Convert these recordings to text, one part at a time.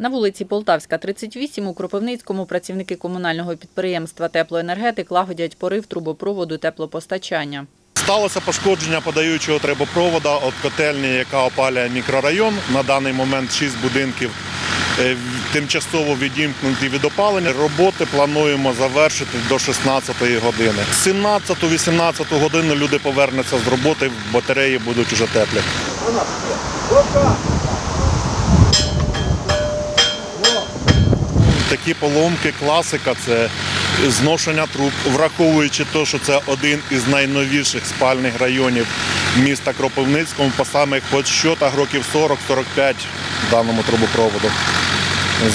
На вулиці Полтавська, 38 у Кропивницькому працівники комунального підприємства «Теплоенергетик» лагодять порив трубопроводу теплопостачання. Сталося пошкодження подаючого трубопровода від котельні, яка опалює мікрорайон. На даний момент 6 будинків е, тимчасово відімкнуті від опалення. Роботи плануємо завершити до 16-ї години. З 17-18 години люди повернуться з роботи, батареї будуть уже теплі. Такі поломки, класика це зношення труб, враховуючи те, що це один із найновіших спальних районів міста Кропивницького, по самих подсчотах років 40-45 даному трубопроводу.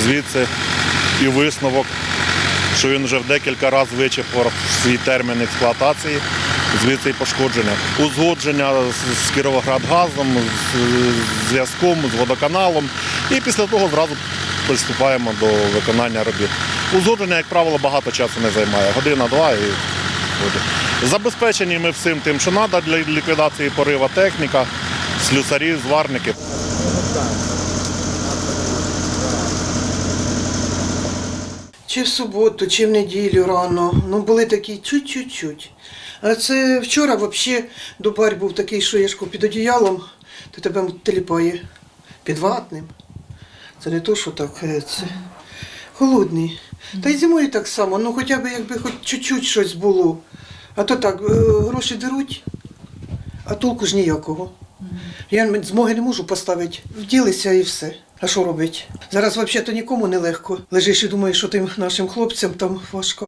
Звідси і висновок, що він вже в декілька разів вичерпав свій термін експлуатації, звідси і пошкодження. Узгодження з Кіровоградгазом, з зв'язком, з водоканалом. І після того зразу приступаємо до виконання робіт. Узгодження, як правило, багато часу не займає. Година-два і буде. Забезпечені ми всім тим, що треба для ліквідації порива техніка, слюсарі, зварники. Чи в суботу, чи в неділю рано. Ну, були такі чуть-чуть-чуть. А це вчора взагалі дубарь був такий, що я ж під одіялом, то тебе теліпає під ватним. Це не то, що так, е, це холодний. Та й зимою так само, ну хоча б якби хоч чуть-чуть щось було. А то так, е, гроші деруть, а толку ж ніякого. Я змоги не можу поставити. Вділися і все. А що робити? Зараз взагалі то нікому не легко. Лежиш і думаєш, що тим нашим хлопцям там важко.